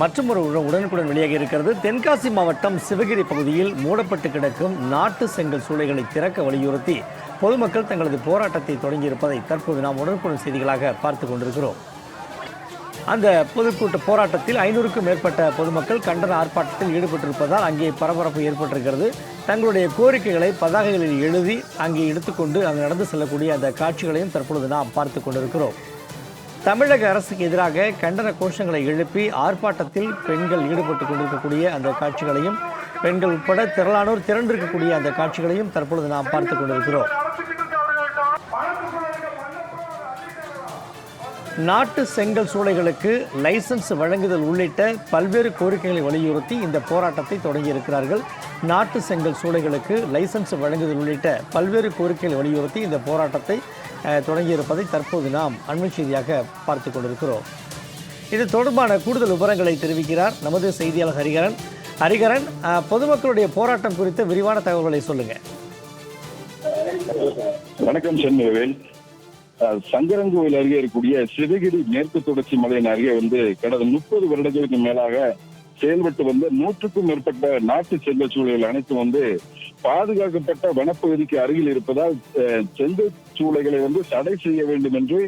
மற்றும் ஒரு உடனுக்குடன் வெளியாகி இருக்கிறது. தென்காசி மாவட்டம் சிவகிரி பகுதியில் மூடப்பட்டு கிடக்கும் நாட்டு செங்கல் சூளைகளை திறக்க வலியுறுத்தி பொதுமக்கள் தங்களது போராட்டத்தை தொடங்கியிருப்பதை தற்போது நாம் உடனுக்குடன் செய்திகளாக பார்த்து கொண்டிருக்கிறோம். அந்த பொதுக்கூட்ட போராட்டத்தில் ஐநூறுக்கும் மேற்பட்ட பொதுமக்கள் கண்டன ஆர்ப்பாட்டத்தில் ஈடுபட்டிருப்பதால் அங்கே பரபரப்பு ஏற்பட்டிருக்கிறது. தங்களுடைய கோரிக்கைகளை பதாகைகளில் எழுதி அங்கே எடுத்துக்கொண்டு அங்கு நடந்து செல்லக்கூடிய அந்த காட்சிகளையும் தற்பொழுது நாம் பார்த்து கொண்டிருக்கிறோம். தமிழக அரசுக்கு எதிராக கண்டன கோஷங்களை எழுப்பி ஆர்ப்பாட்டத்தில் பெண்கள் ஈடுபட்டு கொண்டிருக்கக்கூடிய அந்த காட்சிகளையும் பெண்கள் உட்பட திரளானோர் திரண்டிருக்கக்கூடிய அந்த காட்சிகளையும் தற்பொழுது நாம் பார்த்து கொண்டிருக்கிறோம். நாட்டு செங்கல் சூளைகளுக்கு லைசன்ஸ் வழங்குதல் உள்ளிட்ட பல்வேறு கோரிக்கைகளை வலியுறுத்தி இந்த போராட்டத்தை தொடங்கியிருக்கிறார்கள். நாட்டு செங்கல் சூளைகளுக்கு லைசன்ஸ் வழங்குதல் உள்ளிட்ட பல்வேறு கோரிக்கைகளை வலியுறுத்தி இந்த போராட்டத்தை தொடங்கியிருப்பதை தற்போது நாம் அண்மை செய்தியாக பார்த்து கொண்டிருக்கிறோம். இது தொடர்பான கூடுதல் விவரங்களை தெரிவிக்கிறார் நமது செய்தியாளர் ஹரிகரன். ஹரிகரன் பொதுமக்களுடைய போராட்டம் குறித்த விரிவான தகவல்களை சொல்லுங்கள் வணக்கம் சென்னுவேல் அஹ், சங்கரன்கோவில் அருகே இருக்கக்கூடிய சிவகிரி மேற்கு தொடர்ச்சி மலையின் அருகே வந்து கடந்த முப்பது வருடங்களுக்கு மேலாக செயல்பட்டு வந்த நூற்றுக்கும் மேற்பட்ட நாட்டு செல்வ சூளைகள் அனைத்தும் வந்து பாதுகாக்கப்பட்ட வனப்பகுதிக்கு அருகில் இருப்பதால் அஹ், சூளைகளை வந்து தடை செய்ய வேண்டும் என்று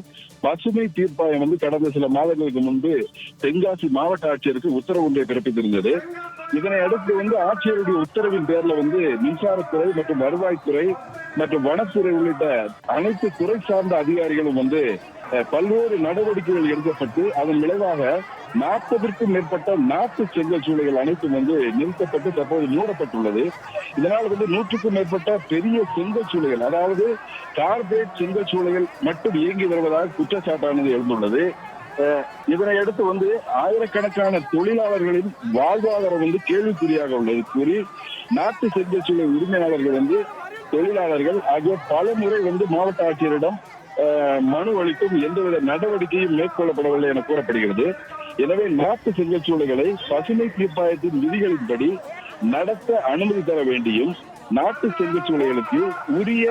பசுமை தீர்ப்பாயம் வந்து கடந்த சில மாதங்களுக்கு முன்பு தென்காசி மாவட்ட ஆட்சியருக்கு உத்தரவு ஒன்றை பிறப்பித்திருந்தது. இதனை அடுத்து வந்து ஆட்சியருடைய உத்தரவின் பேர்ல வந்து மின்சாரத்துறை மற்றும் வருவாய்த்துறை மற்றும் வனத்துறை உள்ளிட்ட அனைத்து துறை சார்ந்த அதிகாரிகளும் வந்து பல்வேறு நடவடிக்கைகள் எடுக்கப்பட்டு அதன் விளைவாக நாற்பதற்கும் மேற்பட்ட நாட்டு செங்கல் சூளைகள் அனைத்தும் வந்து நிறுத்தப்பட்டு தற்போது மூடப்பட்டுள்ளது. இதனால் வந்து நூற்றுக்கும் மேற்பட்ட பெரிய செங்கல் சூளைகள் அதாவது கார்பரேட் செங்கல் சூளைகள் மட்டும் இயங்கி வருவதாக குற்றச்சாட்டானது எழுந்துள்ளது. இதனை அடுத்து வந்து ஆயிரக்கணக்கான தொழிலாளர்களின் வாழ்வாதாரம் வந்து கேள்விக்குறியாக உள்ளது. கூறி நாட்டு செங்கல் சூளை உரிமையாளர்கள் வந்து தொழிலாளர்கள் ஆகிய பல முறை வந்து மாவட்ட ஆட்சியரிடம் மனு அளித்தும் எந்தவித நடவடிக்கையும் மேற்கொள்ளப்படவில்லை என கூறப்படுகிறது. எனவே நாட்டு செங்கல் பசுமை தீர்ப்பாயத்தின் விதிகளின்படி நடத்த அனுமதி தர வேண்டியும் நாட்டு செங்கல் உரிய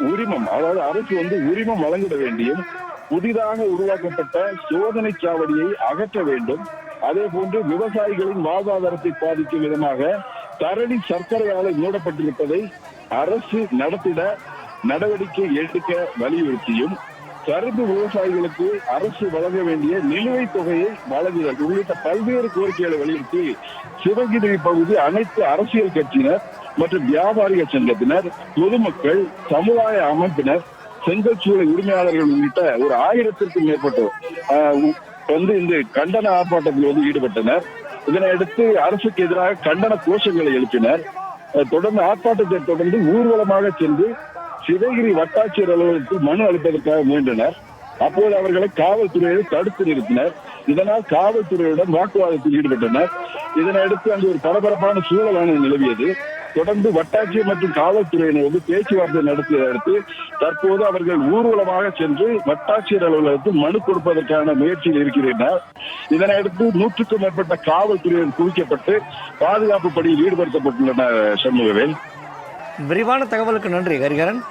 உரிமம் அதாவது அரசு வந்து உரிமம் வழங்கிட வேண்டியும் புதிதாக உருவாக்கப்பட்ட சோதனை சாவடியை அகற்ற வேண்டும். அதே போன்று விவசாயிகளின் வாழ்வாதாரத்தை பாதிக்கும் விதமாக தரணி சர்க்கரை ஆலை மூடப்பட்டிருப்பதை அரசு நடத்திட நடவடிக்கை எடுக்க வலியுறுத்தியும் கரும்பு விவசாயிகளுக்கு அரசு வழங்க வேண்டிய நிலுவைத் தொகையை வழங்குதல் உள்ளிட்ட பல்வேறு கோரிக்கைகளை வலியுறுத்தி சிவகிரி பகுதி அனைத்து அரசியல் கட்சியினர் மற்றும் வியாபாரிகள் சங்கத்தினர் பொதுமக்கள் சமுதாய அமைப்பினர் செங்கல் சூளை உரிமையாளர்கள் உள்ளிட்ட ஒரு ஆயிரத்திற்கும் மேற்பட்டோர் ஆஹ், வந்து இந்த கண்டன ஆர்ப்பாட்டத்தில் வந்து ஈடுபட்டனர். இதனையடுத்து அரசுக்கு எதிராக கண்டன கோஷங்களை எழுப்பினர். தொடர்ந்து ஆர்ப்பாட்டத்தை தொடர்ந்து ஊர்வலமாக சென்று சிவகிரி வட்டாட்சியர் அலுவலகத்தில் மனு அளிப்பதற்காக முயன்றனர். அப்போது அவர்களை காவல்துறையை தடுத்து நிறுத்தினர். இதனால் காவல்துறையுடன் வாக்குவாதத்தில் ஈடுபட்டனர். இதனையடுத்து அங்கு ஒரு பரபரப்பான சூழலான நிலவியது. தொடர்ந்து வட்டாட்சியர் மற்றும் காவல்துறையினர் வந்து பேச்சுவார்த்தை நடத்தியதை அடுத்து தற்போது அவர்கள் ஊர்வலமாக சென்று வட்டாட்சியர் அலுவலகத்தில் மனு கொடுப்பதற்கான முயற்சியில் இருக்கிறனர் இதனையடுத்து நூற்றுக்கும் மேற்பட்ட காவல்துறையினர் குவிக்கப்பட்டு பாதுகாப்பு பணியில் ஈடுபடுத்தப்பட்டுள்ளனர் சண்முகவேல். விரிவான தகவலுக்கு நன்றி ஹரிகரன்